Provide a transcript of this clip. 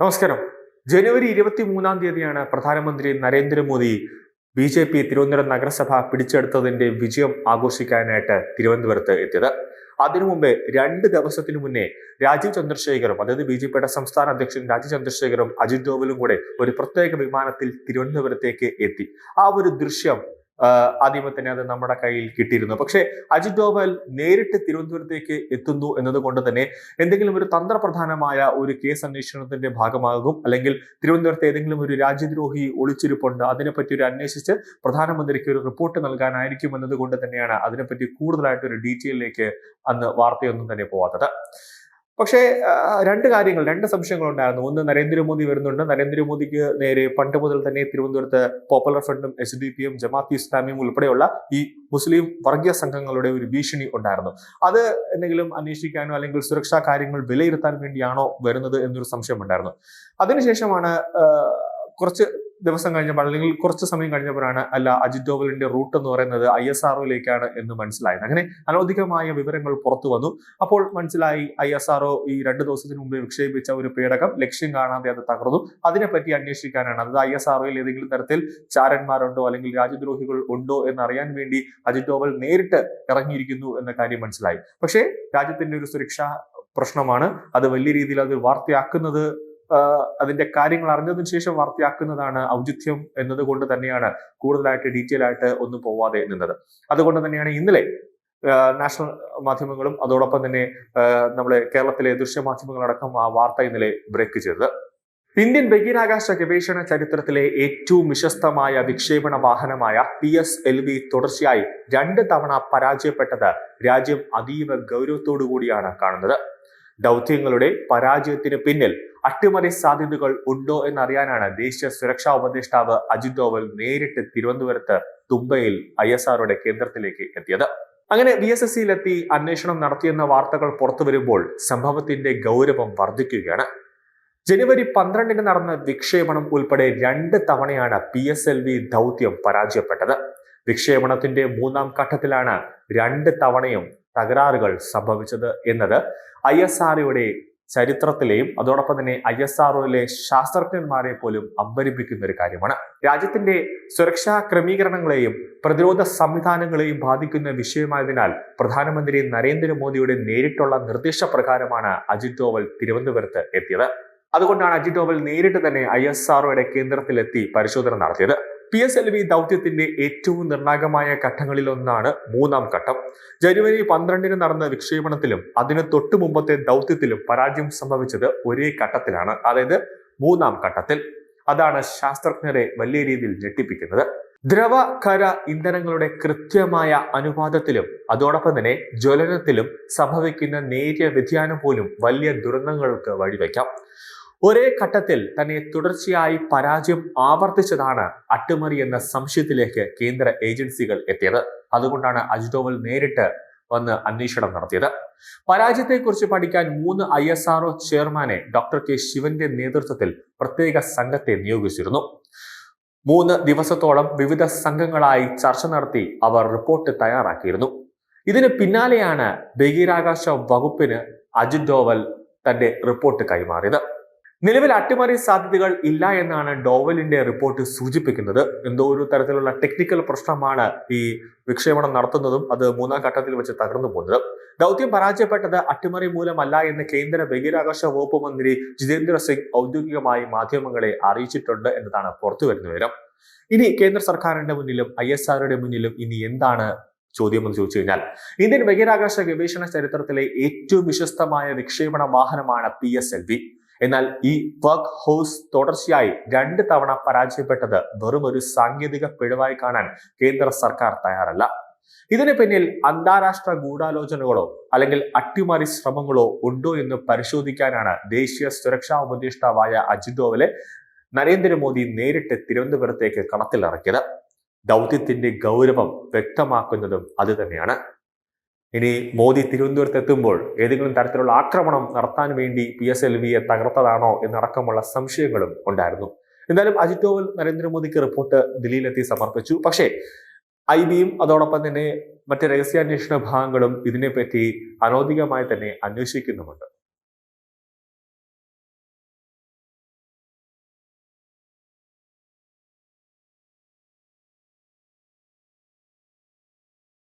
നമസ്കാരം. ജനുവരി ഇരുപത്തി മൂന്നാം തീയതിയാണ് പ്രധാനമന്ത്രി Narendra Modi B J P Thiruvananthapuram നഗരസഭ പിടിച്ചെടുത്തതിന്റെ വിജയം ആഘോഷിക്കാനായിട്ട് തിരുവനന്തപുരത്ത് എത്തിയത്. അതിനു മുമ്പേ രണ്ട് ദിവസത്തിനു മുന്നേ രാജീവ് ചന്ദ്രശേഖറും അതായത് ബി ജെ പിയുടെ സംസ്ഥാന അധ്യക്ഷൻ രാജീവ് ചന്ദ്രശേഖറും അജിത് ഡോവലും കൂടെ ഒരു പ്രത്യേക വിമാനത്തിൽ തിരുവനന്തപുരത്തേക്ക് എത്തി. ആ ഒരു ദൃശ്യം ആ, ആദ്യമേ അത് നമ്മുടെ കയ്യിൽ കിട്ടിയിരുന്നു. പക്ഷേ അജിത് ഡോവൽ നേരിട്ട് തിരുവനന്തപുരത്തേക്ക് എത്തുന്നു എന്നതുകൊണ്ട് തന്നെ എന്തെങ്കിലും ഒരു തന്ത്രപ്രധാനമായ ഒരു കേസ് അന്വേഷണത്തിന്റെ ഭാഗമാകും. അല്ലെങ്കിൽ തിരുവനന്തപുരത്ത് ഏതെങ്കിലും ഒരു രാജ്യദ്രോഹി ഒളിച്ചിരിപ്പുണ്ട്. അതിനെപ്പറ്റി ഒരു അന്വേഷിച്ച് പ്രധാനമന്ത്രിക്ക് ഒരു റിപ്പോർട്ട് നൽകാനായിരിക്കും എന്നതുകൊണ്ട് തന്നെയാണ് അതിനെപ്പറ്റി കൂടുതലായിട്ട് ഒരു ഡീറ്റെയിലേക്ക് അന്ന് വാർത്തയൊന്നും തന്നെ പോവാത്തത്. പക്ഷേ രണ്ട് കാര്യങ്ങൾ രണ്ട് സംശയങ്ങളുണ്ടായിരുന്നു. ഒന്ന് നരേന്ദ്രമോദി വരുന്നുണ്ട്. നരേന്ദ്രമോദിക്ക് നേരെ പണ്ട് മുതൽ തന്നെ തിരുവനന്തപുരത്ത് പോപ്പുലർ ഫ്രണ്ടും എസ് ഡി പിയും ജമാഅത്ത് ഇസ്ലാമിയും ഉൾപ്പെടെയുള്ള ഈ മുസ്ലിം വർഗീയ സംഘങ്ങളുടെ ഒരു ഭീഷണി ഉണ്ടായിരുന്നു. അത് എന്തെങ്കിലും അന്വേഷിക്കാനോ അല്ലെങ്കിൽ സുരക്ഷാ കാര്യങ്ങൾ വിലയിരുത്താൻ വേണ്ടിയാണോ വരുന്നത് എന്നൊരു സംശയം ഉണ്ടായിരുന്നു അതിനുശേഷമാണ് കുറച്ച് ദിവസം കഴിഞ്ഞപ്പോൾ അല്ലെങ്കിൽ കുറച്ച് സമയം കഴിഞ്ഞപ്പോഴാണ് അല്ല അജിത് ഡോവലിന്റെ റൂട്ട് എന്ന് പറയുന്നത് ഐ എസ് ആർഒയിലേക്കാണ് എന്ന് മനസ്സിലായത്. അങ്ങനെ അനൗദ്യോഗികമായ വിവരങ്ങൾ പുറത്തു വന്നു. അപ്പോൾ മനസ്സിലായി ഐ എസ് ആർഒ ഈ രണ്ട് ദിവസത്തിന് മുമ്പ് വിക്ഷേപിച്ച ഒരു പേടകം ലക്ഷ്യം കാണാതെ അത് തകർന്നു. അതിനെപ്പറ്റി അന്വേഷിക്കാനാണ്. അതായത് ഐ എസ് ആർഒയിൽ ഏതെങ്കിലും തരത്തിൽ ചാരന്മാരുണ്ടോ അല്ലെങ്കിൽ രാജ്യദ്രോഹികൾ ഉണ്ടോ എന്നറിയാൻ വേണ്ടി അജിത് ഡോവൽ നേരിട്ട് ഇറങ്ങിയിരിക്കുന്നു എന്ന കാര്യം മനസ്സിലായി. പക്ഷേ രാജ്യത്തിന്റെ ഒരു സുരക്ഷാ പ്രശ്നമാണ്. അത് വലിയ രീതിയിൽ അത് വാർത്തയാക്കുന്നത് അതിന്റെ കാര്യങ്ങൾ അറിഞ്ഞതിന് ശേഷം വാർത്തയാക്കുന്നതാണ് ഔചിത്യം എന്നതുകൊണ്ട് തന്നെയാണ് കൂടുതലായിട്ട് ഡീറ്റെയിൽ ആയിട്ട് ഒന്നും പോവാതെ നിന്നത്. അതുകൊണ്ട് തന്നെയാണ് ഇന്നലെ നാഷണൽ മാധ്യമങ്ങളും അതോടൊപ്പം തന്നെ നമ്മുടെ കേരളത്തിലെ ദൃശ്യമാധ്യമങ്ങളടക്കം ആ വാർത്ത ഇന്നലെ ബ്രേക്ക് ചെയ്തത്. ഇന്ത്യൻ ബഹിരാകാശ ഗവേഷണ ചരിത്രത്തിലെ ഏറ്റവും വിശ്വസ്തമായ വിക്ഷേപണ വാഹനമായ പി എസ് എൽ വി തുടർച്ചയായി രണ്ട് തവണ പരാജയപ്പെട്ടത് രാജ്യം അതീവ ഗൗരവത്തോടു കൂടിയാണ് കാണുന്നത്. ദൗത്യങ്ങളുടെ പരാജയത്തിന് പിന്നിൽ അട്ടിമറി സാധ്യതകൾ ഉണ്ടോ എന്നറിയാനാണ് ദേശീയ സുരക്ഷാ ഉപദേഷ്ടാവ് അജിത് ഡോവൽ നേരിട്ട് തിരുവനന്തപുരത്ത് തുമ്പയിൽ ഐ എസ് ആറുടെ കേന്ദ്രത്തിലേക്ക് എത്തിയത്. അങ്ങനെ ബി എസ് എസ് സിയിലെത്തി അന്വേഷണം നടത്തിയെന്ന വാർത്തകൾ പുറത്തു വരുമ്പോൾ സംഭവത്തിന്റെ ഗൗരവം വർദ്ധിക്കുകയാണ്. ജനുവരി പന്ത്രണ്ടിന് നടന്ന വിക്ഷേപണം ഉൾപ്പെടെ രണ്ട് തവണയാണ് പി എസ് എൽ വി ദൗത്യം പരാജയപ്പെട്ടത്. വിക്ഷേപണത്തിന്റെ മൂന്നാം ഘട്ടത്തിലാണ് രണ്ട് തവണയും തകരാറുകൾ സംഭവിച്ചത് എന്നത് ഐ എസ് ആർഒയുടെ ചരിത്രത്തിലെയും അതോടൊപ്പം തന്നെ ഐ എസ് ആർഒയിലെ ശാസ്ത്രജ്ഞന്മാരെ പോലും അമ്പരിപ്പിക്കുന്ന ഒരു കാര്യമാണ്. രാജ്യത്തിന്റെ സുരക്ഷാ ക്രമീകരണങ്ങളെയും പ്രതിരോധ സംവിധാനങ്ങളെയും ബാധിക്കുന്ന വിഷയമായതിനാൽ പ്രധാനമന്ത്രി നരേന്ദ്രമോദിയുടെ നേരിട്ടുള്ള നിർദ്ദേശപ്രകാരമാണ് അജിത് ഡോവൽ തിരുവനന്തപുരത്ത് എത്തിയത്. അതുകൊണ്ടാണ് അജിത് ഡോവൽ നേരിട്ട് തന്നെ ഐ എസ് ആർഒയുടെ കേന്ദ്രത്തിലെത്തി പരിശോധന നടത്തിയത്. പി എസ് എൽ വി ദൗത്യത്തിന്റെ ഏറ്റവും നിർണായകമായ ഘട്ടങ്ങളിലൊന്നാണ് മൂന്നാം ഘട്ടം. ജനുവരി പന്ത്രണ്ടിന് നടന്ന വിക്ഷേപണത്തിലും അതിന് തൊട്ടു മുമ്പത്തെ ദൗത്യത്തിലും പരാജയം സംഭവിച്ചത് ഒരേ ഘട്ടത്തിലാണ്. അതായത് മൂന്നാം ഘട്ടത്തിൽ. അതാണ് ശാസ്ത്രജ്ഞരെ വലിയ രീതിയിൽ ഞെട്ടിപ്പിക്കുന്നത്. ദ്രവ ഖര ഇന്ധനങ്ങളുടെ കൃത്യമായ അനുപാതത്തിലും അതോടൊപ്പം തന്നെ ജ്വലനത്തിലും സംഭവിക്കുന്ന നേരിയ വ്യതിയാനം പോലും വലിയ ദുരന്തങ്ങൾക്ക് വഴിവെക്കാം. ഒരേ ഘട്ടത്തിൽ തന്നെ തുടർച്ചയായി പരാജയം ആവർത്തിച്ചതാണ് അട്ടിമറി എന്ന സംശയത്തിലേക്ക് കേന്ദ്ര ഏജൻസികൾ എത്തിയത്. അതുകൊണ്ടാണ് അജിതോവൽ നേരിട്ട് വന്ന് അന്വേഷണം നടത്തിയത്. പരാജയത്തെക്കുറിച്ച് പഠിക്കാൻ മൂന്ന് ഐ എസ് ആർഒ ചെയർമാനെ ഡോക്ടർ കെ ശിവന്റെ നേതൃത്വത്തിൽ പ്രത്യേക സംഘത്തെ നിയോഗിച്ചിരുന്നു. മൂന്ന് ദിവസത്തോളം വിവിധ സംഘങ്ങളായി ചർച്ച നടത്തി അവർ റിപ്പോർട്ട് തയ്യാറാക്കിയിരുന്നു. ഇതിന് പിന്നാലെയാണ് ബഹിരാകാശ വകുപ്പിന് അജിത് ഡോവൽ തന്റെ റിപ്പോർട്ട് കൈമാറിയത്. നിലവിൽ അട്ടിമറി സാധ്യതകൾ ഇല്ല എന്നാണ് ഡോവലിന്റെ റിപ്പോർട്ട് സൂചിപ്പിക്കുന്നത്. എന്തോ ഒരു തരത്തിലുള്ള ടെക്നിക്കൽ പ്രശ്നമാണ് ഈ വിക്ഷേപണം നടത്തുന്നതും അത് മൂന്നാം ഘട്ടത്തിൽ വെച്ച് തകർന്നു പോകുന്നത്. ദൗത്യം പരാജയപ്പെട്ടത് അട്ടിമറി മൂലമല്ല എന്ന് കേന്ദ്ര ബഹിരാകാശ വകുപ്പ് മന്ത്രി ജിതേന്ദ്ര സിംഗ് ഔദ്യോഗികമായി മാധ്യമങ്ങളെ അറിയിച്ചിട്ടുണ്ട് എന്നതാണ് പുറത്തുവരുന്ന വിവരം. ഇനി കേന്ദ്ര സർക്കാരിന്റെ മുന്നിലും ഐ എസ് ആറുടെ മുന്നിലും ഇനി എന്താണ് ചോദ്യം എന്ന് ചോദിച്ചു കഴിഞ്ഞാൽ ഇന്ത്യൻ ബഹിരാകാശ ഗവേഷണ ചരിത്രത്തിലെ ഏറ്റവും വിശ്വസ്തമായ വിക്ഷേപണ വാഹനമാണ് പി എസ് എൽ വി. എന്നാൽ ഈ വർക്ക് ഹൗസ് തുടർച്ചയായി രണ്ട് തവണ പരാജയപ്പെട്ടത് വെറും ഒരു സാങ്കേതിക പിഴവായി കാണാൻ കേന്ദ്ര സർക്കാർ തയ്യാറല്ല. ഇതിന് പിന്നിൽ അന്താരാഷ്ട്ര ഗൂഢാലോചനകളോ അല്ലെങ്കിൽ അട്ടിമറി ശ്രമങ്ങളോ ഉണ്ടോ എന്ന് പരിശോധിക്കാനാണ് ദേശീയ സുരക്ഷാ ഉപദേഷ്ടാവായ അജിത് ഡോവലെ നരേന്ദ്രമോദി നേരിട്ട് തിരുവനന്തപുരത്തേക്ക് കണത്തിലിറക്കിയത് ദൗത്യത്തിന്റെ ഗൗരവം വ്യക്തമാക്കുന്നതും അത് തന്നെയാണ്. ഇനി മോദി തിരുവനന്തപുരത്ത് എത്തുമ്പോൾ ഏതെങ്കിലും തരത്തിലുള്ള ആക്രമണം നടത്താൻ വേണ്ടി പി എസ് എൽ വിയെ തകർത്തതാണോ എന്നടക്കമുള്ള സംശയങ്ങളും ഉണ്ടായിരുന്നു. എന്തായാലും അജിത് ഡോവൽ നരേന്ദ്രമോദിക്ക് റിപ്പോർട്ട് ദില്ലിയിലെത്തി സമർപ്പിച്ചു. പക്ഷേ ഐ ബിയും അതോടൊപ്പം തന്നെ മറ്റ് രഹസ്യാന്വേഷണ ഭാഗങ്ങളും ഇതിനെപ്പറ്റി അനോദികമായി തന്നെ അന്വേഷിക്കുന്നുമുണ്ട്.